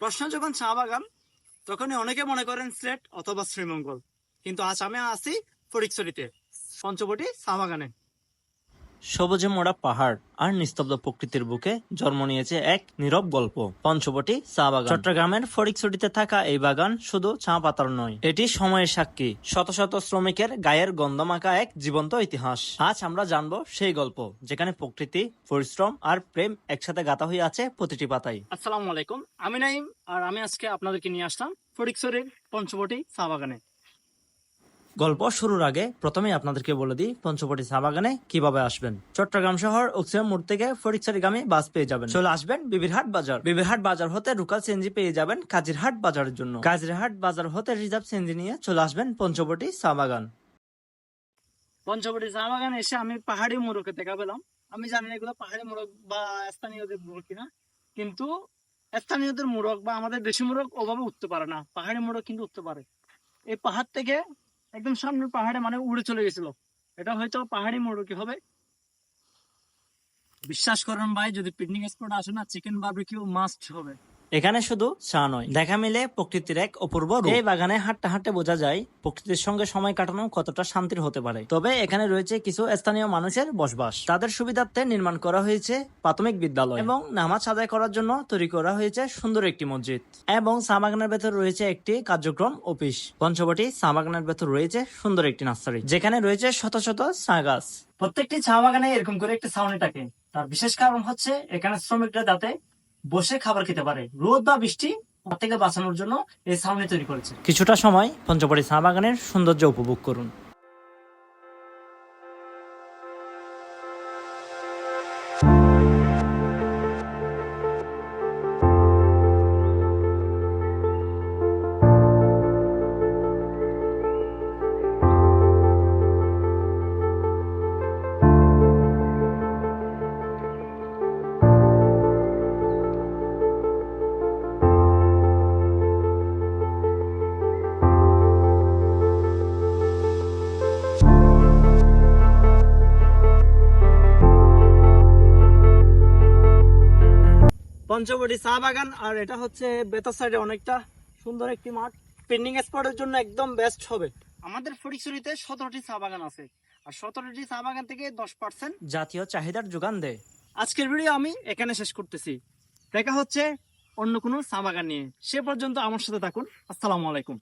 প্রশ্ন যখন চা বাগান, তখনই অনেকে মনে করেন সিলেট অথবা শ্রীমঙ্গল। কিন্তু আজ আমি আছি ফরিকচরিতে পঞ্চবটি চা বাগানে। সবুজে মোড়া পাহাড় আর নিস্তব্ধ প্রকৃতির বুকে জন্ম নিয়েছে এক নীরব গল্প। পঞ্চবটি চা বাগান। চট্টগ্রামের ফরিকছড়িতে থাকা এই বাগান শুধু চা পাতার নয়, এটি সময়ের সাক্ষী। শত শত শ্রমিকের গায়ের গন্ধ মাখা এক জীবন্ত ইতিহাস। আজ আমরা জানব সেই গল্প, যেখানে প্রকৃতি, পরিশ্রম আর প্রেম একসাথে গাঁথা হয়ে আছে প্রতিটি পাতায়। আসসালামু আলাইকুম, আমি নাইম আর আমি আজকে আপনাদেরকে নিয়ে আসলাম ফরিকছড়ির পঞ্চবটি চা বাগানে। গল্প শুরুর আগে প্রথমেই আপনাদেরকে বলে দিই, পঞ্চবটি চা বাগানে কীভাবে আসবেন। চট্টগ্রাম শহর অক্সিজেন মোড় থেকে ফরিকছড়িগামী বাস পেয়ে যাবেন। চলে আসবেন বিবিরহাট বাজার। বিবিরহাট বাজার হতে রুকাল সেনজি পেয়ে যাবেন কাজিরহাট বাজারের জন্য। কাজিরহাট বাজার হতে রিজার্ভ সেনজি নিয়ে চলে আসবেন পঞ্চবটি চা বাগান। পঞ্চবটি চা বাগানে এসে আমি পাহাড়ি মোড়কে দেখা পেলাম। আমি জানি না এগুলো পাহাড়ি মোড়ক বা স্থানীয়দের মোড়ক কিনা। কিন্তু স্থানীয়দের মোড়ক বা আমাদের দেশি মোড়ক ওভাবে উঠতে পারে না। পাহাড়ি মোড়ক কিন্তু উঠতে পারে। এই পাহাড় থেকে একদম সামনের পাহাড়ে মানে উড়ে চলে গেছিল। এটা হয়তো পাহাড়ি মোড়কই হবে? বিশ্বাস করেন ভাই, যদি পিকনিক স্পট আসে না চিকেন বারবিকিউ মাস্ট হবে। এখানে শুধু চা নয়, দেখা মিলে প্রকৃতির এক অপূর্ব এই বাগানে হাঁটতে হাঁটতে বোঝা যায় প্রকৃতির সঙ্গে সময় কাটানো কতটা শান্তির হতে পারে। তবে এখানে রয়েছে কিছু স্থানীয় মানুষের বসবাস। তাদের সুবিধার্থে নির্মাণ করা হয়েছে প্রাথমিক বিদ্যালয় এবং নামাজ আদায় করার জন্য তৈরি করা হয়েছে সুন্দর একটি মসজিদ এবং চা বাগানের ভেতর রয়েছে একটি কার্যক্রম অফিস। পঞ্চবটি চা বাগানের ভেতর রয়েছে সুন্দর একটি নার্সারি, যেখানে রয়েছে শত শত চা গাছ। প্রত্যেকটি চা বাগানে এরকম করে একটি ছাউনি থাকে। তার বিশেষ কারণ হচ্ছে এখানে শ্রমিকরা যাতে বসে খাবার খেতে পারে। রোদ বা বৃষ্টি থেকে বাঁচানোর জন্য এই ছাউনি তৈরি করেছে। কিছুটা সময় পঞ্চবটি চা বাগানের সৌন্দর্য উপভোগ করুন। পঞ্চবটি চা বাগান, আর এটা হচ্ছে বেতার সাইডে অনেকটা সুন্দর একটি মাঠ। পেন্ডিং স্পটের জন্য একদম বেস্ট হবে। আমাদের ফটিকছড়িতে সতেরোটি চা বাগান আছে, আর সতেরোটি চা বাগান থেকে দশ পার্সেন্ট জাতীয় চাহিদার যোগান দেয়। আজকের ভিডিও আমি এখানে শেষ করতেছি। দেখা হচ্ছে অন্য কোনো চা বাগান নিয়ে। সে পর্যন্ত আমার সাথে থাকুন। আসসালামু আলাইকুম।